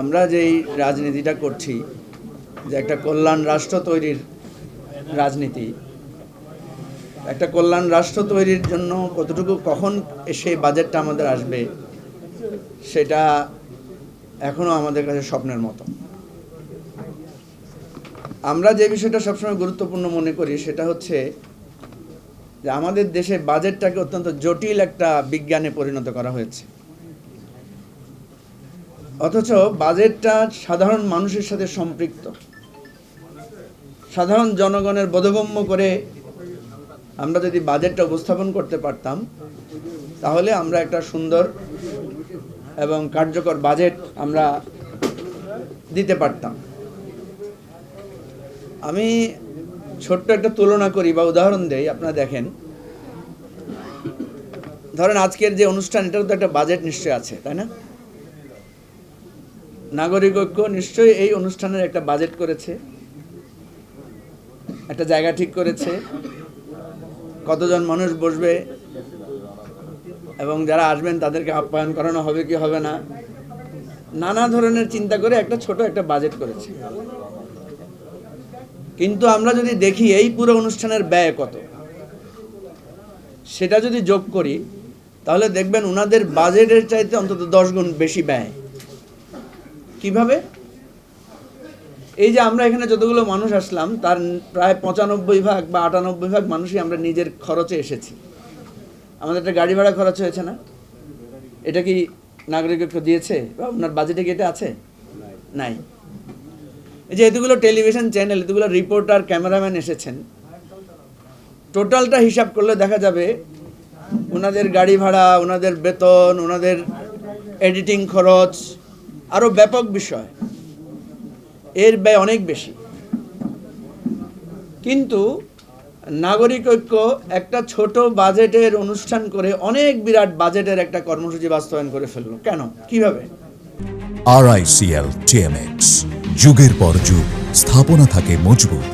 আমরা যেই রাজনীতিটা করছি, যে একটা কল্যাণ রাষ্ট্র তৈরির রাজনীতি, একটা কল্যাণ রাষ্ট্র তৈরির জন্য কতটুকু, কখন সেই বাজেটটা আমাদের আসবে, সেটা এখনও আমাদের কাছে স্বপ্নের মতো। আমরা যে বিষয়টা সবসময় গুরুত্বপূর্ণ মনে করি, সেটা হচ্ছে যে আমাদের দেশে বাজেটটাকে অত্যন্ত জটিল একটা বিজ্ঞানে পরিণত করা হয়েছে। অথচ বাজেটটা সাধারণ মানুষের সাথে সম্পৃক্ত। সাধারণ জনগণের বোধগম্য করে আমরা যদি বাজেটটা উপস্থাপন করতে পারতাম, তাহলে আমরা একটা সুন্দর এবং কার্যকর বাজেট আমরা দিতে পারতাম। আমি ছোট্ট একটা তুলনা করি বা উদাহরণ দেই, আপনারা দেখেন। ধরেন আজকের যে অনুষ্ঠান, এটারও তো একটা বাজেট নিশ্চয় আছে, তাই না? নাগরিক ঐক্য নিশ্চয়ই এই অনুষ্ঠানের একটা বাজেট করেছে। একটা জায়গা ঠিক করেছে। কতজন মানুষ বসবে এবং যারা আসবেন তাদেরকে আপ্যায়ন করানো হবে কি হবে না, নানা ধরনের চিন্তা করে একটা ছোট একটা বাজেট করেছে। কিন্তু আমরা যদি দেখি এই পুরো অনুষ্ঠানের ব্যয় কত, সেটা যদি যোগ করি, তাহলে দেখবেন ওনাদের বাজেটের চাইতে অন্তত দশ গুণ বেশি ব্যয়। কীভাবে? এই যে আমরা এখানে যতগুলো মানুষ আসলাম, তার প্রায় পঁচানব্বই ভাগ বা আটানব্বই ভাগ মানুষই আমরা নিজের খরচে এসেছি। আমাদের একটা গাড়ি ভাড়া খরচ হয়েছে না? এটা কি নাগরিকত্ব দিয়েছে? বা আপনার বাজেটে এটা আছে? নাই। এই যে এতগুলো টেলিভিশন চ্যানেল এতগুলো রিপোর্টার ক্যামেরাম্যান এসেছেন টোটালটা হিসাব করলে দেখা যাবে ওনাদের গাড়ি ভাড়া, ওনাদের বেতন, ওনাদের এডিটিং খরচ আরও ব্যাপক বিষয়। এর ব্যয় অনেক বেশি। কিন্তু নাগরিক ঐক্য একটা ছোট বাজেটের অনুষ্ঠান করে অনেক বিরাট বাজেটের একটা কর্মসূচি বাস্তবায়ন করে ফেলল। কেন? কীভাবে? আরআইসিএল টিএমএক্স যুগের পর যুগ স্থাপনা থাকে মজবুত।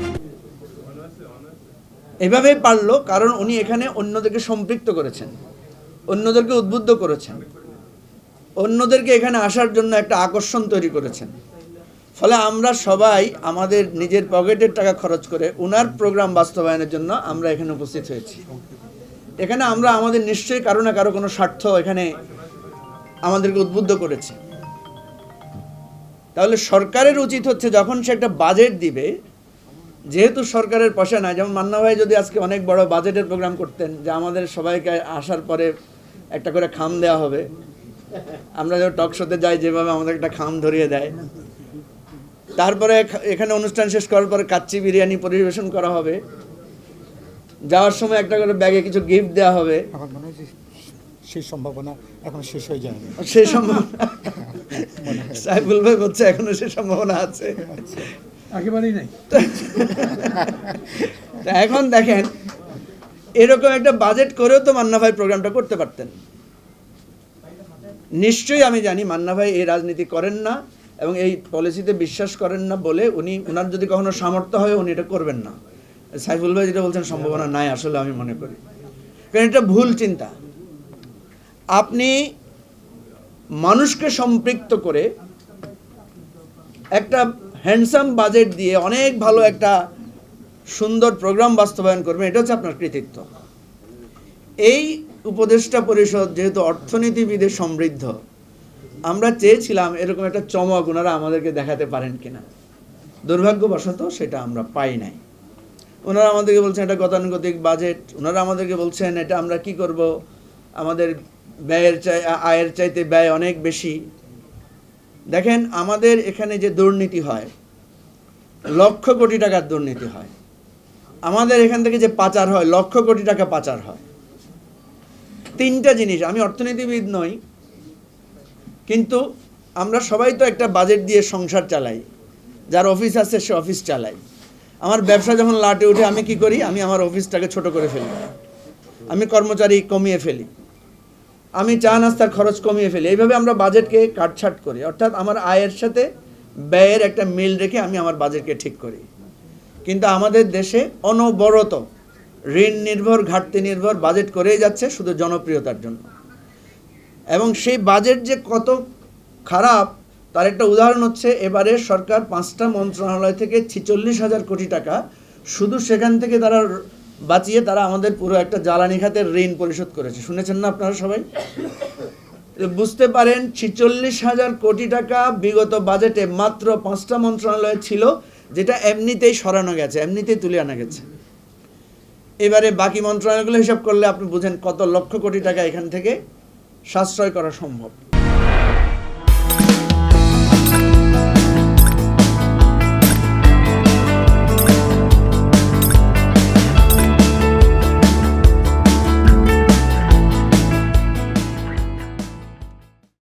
এভাবেই পারল কারণ উনি এখানে অন্যদেরকে সম্পৃক্ত করেছেন অন্যদেরকে উদ্বুদ্ধ করেছেন। অন্যদেরকে এখানে আসার জন্য একটা আকর্ষণ তৈরি করেছেন। ফলে আমরা সবাই আমাদের নিজের পকেটের টাকা খরচ করে ওনার প্রোগ্রাম বাস্তবায়নের জন্য আমরা এখানে উপস্থিত হয়েছি। এখানে আমরা আমাদের নিশ্চয়ই কারও না কারও কোনো স্বার্থ এখানে আমাদেরকে উদ্বুদ্ধ করেছে। তাহলে সরকারের উচিত হচ্ছে যখন সে একটা বাজেট দিবে, যেহেতু সরকারের পয়সা নাই, যেমন মান্না ভাই যদি আজকে অনেক বড় বাজেটের প্রোগ্রাম করতেন, যে আমাদের সবাইকে আসার পরে একটা করে খাম দেওয়া হবে আমরা যখন টক শোতে যাই যেভাবে আমাদের একটা খাম ধরিয়ে দেয়। তারপরে এখানে অনুষ্ঠান শেষ করার পরে কাচ্চি বিরিয়ানি পরিবেশন করা হবে। যাওয়ার সময় একটা করে ব্যাগে কিছু গিফট দেওয়া হবে। আমার মনে হয় সেই সম্ভাবনা এখন শেষ হয়ে যায়নি। সেই সম্ভাবনা। সাইফুল ভাই বলছে এখনও সে সম্ভাবনা আছে। একেবারেই নাই। এখন দেখেন এরকম একটা বাজেট করেও তো মান্না ভাই প্রোগ্রামটা করতে পারতেন। নিশ্চয়ই আমি জানি মান্না ভাই এই রাজনীতি করেন না এবং এই পলিসিতে বিশ্বাস করেন না বলে উনি ওনার যদি কখনো সামর্থ্য হয় উনি এটা করবেন না। সাইফুল ভাই যেটা বলছেন সম্ভাবনা নাই আসলে আমি মনে করি। কারণ এটা ভুল চিন্তা। আপনি মানুষকে সম্পৃক্ত করে একটা হ্যান্ডসাম বাজেট দিয়ে অনেক ভালো একটা সুন্দর প্রোগ্রাম বাস্তবায়ন করবেন, এটা হচ্ছে আপনার কৃতিত্ব। এই উপদেষ্টা পরিষদ যেহেতু অর্থনীতিবিদে সমৃদ্ধ, আমরা চেয়েছিলাম এরকম একটা চমক ওনারা আমাদেরকে দেখাতে পারেন কিনা। দুর্ভাগ্যবশত সেটা আমরা পাই নাই। ওনারা আমাদেরকে বলছেন এটা গতানুগতিক বাজেট, ওনারা আমাদেরকে বলছেন এটা আমরা কি করব, আমাদের ব্যয়ের চাই আয়ের চাইতে ব্যয় অনেক বেশি। দেখেন, আমাদের এখানে যে দুর্নীতি হয়, লক্ষ কোটি টাকার দুর্নীতি হয়, আমাদের এখান থেকে যে পাচার হয়, লক্ষ কোটি টাকা পাচার হয়। তিনটা জিনিস, আমি অর্থনীতিবিদ নই, কিন্তু আমরা সবাই তো একটা বাজেট দিয়ে সংসার চালাই। যার অফিস আছে, সে অফিস চালাই আমার ব্যবসা যখন লাটে উঠে, আমি কি করি? আমি আমার অফিসটাকে ছোট করে ফেলি। আমি কর্মচারী কমিয়ে ফেলি। আমি চা নাস্তার খরচ কমিয়ে ফেলি। এইভাবে আমরা বাজেটকে কাটছাট করি। অর্থাৎ আমার আয়ের সাথে ব্যয়ের একটা মিল রেখে আমি আমার বাজেটকে ঠিক করি। কিন্তু আমাদের দেশে অনবরত ঋণ নির্ভর, ঘাটতি নির্ভর বাজেট করেই যাচ্ছে শুধু জনপ্রিয়তার জন্য। এবং সেই বাজেট যে কত খারাপ, তার একটা উদাহরণ হচ্ছে এবারে সরকার পাঁচটা মন্ত্রণালয় থেকে ছিচল্লিশ হাজার কোটি টাকা শুধু সেখান থেকে তারা বাঁচিয়ে তারা আমাদের পুরো একটা জ্বালানি খাতের ঋণ পরিশোধ করেছে। শুনেছেন না আপনারা সবাই? বুঝতে পারেন, ছিচল্লিশ হাজার কোটি টাকা বিগত বাজেটে মাত্র পাঁচটা মন্ত্রণালয় ছিল, যেটা এমনিতেই সরানো গেছে, এমনিতেই তুলে আনা গেছে। এবারে বাকি মন্ত্রণালয়গুলো হিসাব করলে আপনি বুঝেন কত লক্ষ কোটি টাকা এখান থেকে সাশ্রয় করা সম্ভব।